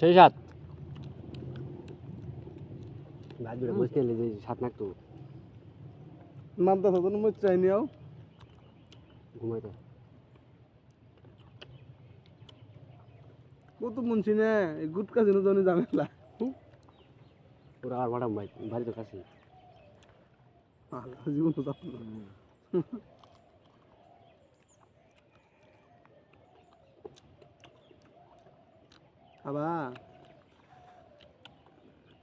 সেই সাত। ভাই দুটো এলে যে সাত নাক তো। নামতা সাথে মই চাই নিও ঘুমাইতো কত মুনছি না এই গুটকা জিনিস জনি ঝামেলা ওরা আর ম্যাডাম ভাই বাড়ি তো কাছে আল্লাহ জীবন তো আবা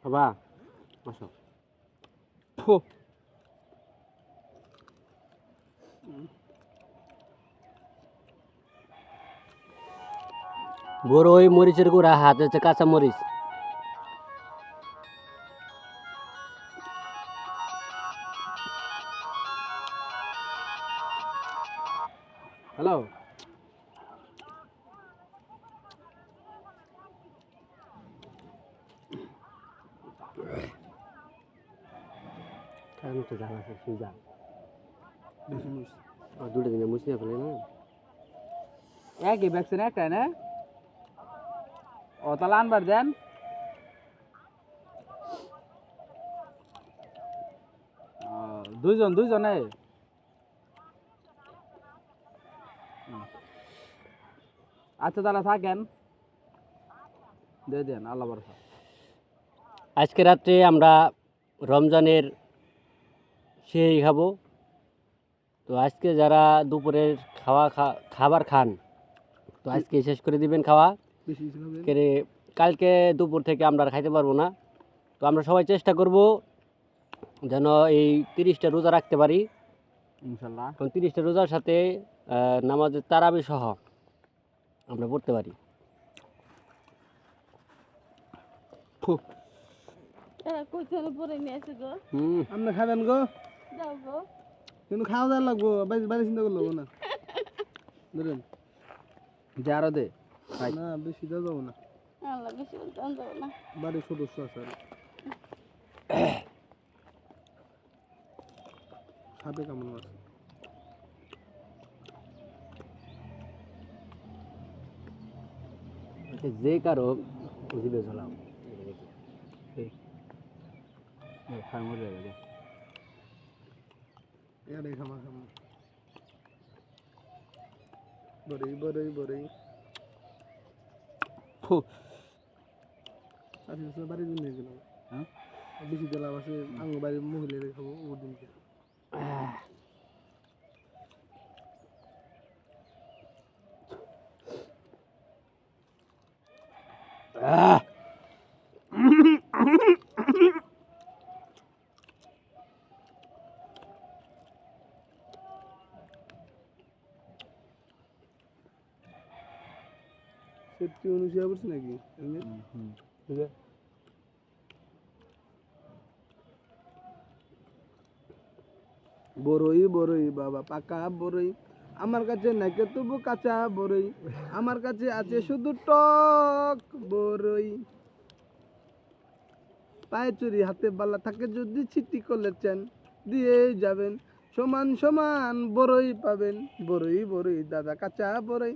বাবা আসো ফো। বড় ওই মরিচের গুঁড়া হাত হচ্ছে কাঁচা মরিচ। হ্যালো? কারণ তো জানা আছে সেই মুস দুটো দিনে মুছিয়ে ফেলে না একই ভ্যাকসিন একটাই না ও তাহলে আনবার দেন ও, দুইজন দুইজনে আচ্ছা তাহলে থাকেন দিয়ে দেন আল্লাহ আজকে রাত্রে আমরা রমজানের সেই খাব। তো আজকে যারা দুপুরের খাওয়া খা- খাবার খান তো আজকে শেষ করে দিবেন খাওয়া। কেরে কালকে দুপুর থেকে আমরা আর খাইতে পারব না। তো আমরা সবাই চেষ্টা করব যেন এই তিরিশটা রোজা রাখতে পারি। ইনশাল্লাহ। এবং তিরিশটা রোজার সাথে নামাজের তারাবি সহ আমরা পড়তে পারি। আপনি খাবেন গো? কিন্তু খাওয়া দাওয়া লাগবো বাইরে চিন্তা করলে না। ধরেন। যে দে। না বেশি দেওয়া যাব না। আল্লাহ বেশি বলতে যাব না। বাড়ির সদস্য আছে আর। সাপে কেমন আছে যে কারও জিবে ঝোলাও খাই এর খামা খামা বড়ই বড়ই বড়ই ফু। আজকে সব বাড়ির জন্য গেলাম হ্যাঁ? বেশি দিলাম আছে আঙুল বাড়ির মহিলারে খাব ওর দিনকে সত্যি অনুসিয়া করছি নাকি? বড়ই বড়ই বাবা পাকা বড়ই আমার কাছে নাকি তবু কাঁচা বড়ই আমার কাছে আছে শুধু টক বড়ই পায়ে চুরি হাতে বালা থাকে যদি ছিটি করলেছেন দিয়ে যাবেন সমান সমান বড়ই পাবেন। বড়ই বড়ই দাদা কাঁচা বড়ই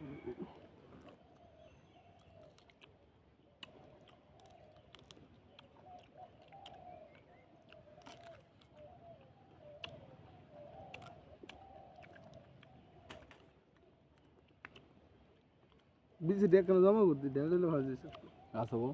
দিবি বিজি ডেক কেন জমা করতে ডেলে ভালো দিয়েছে আসবো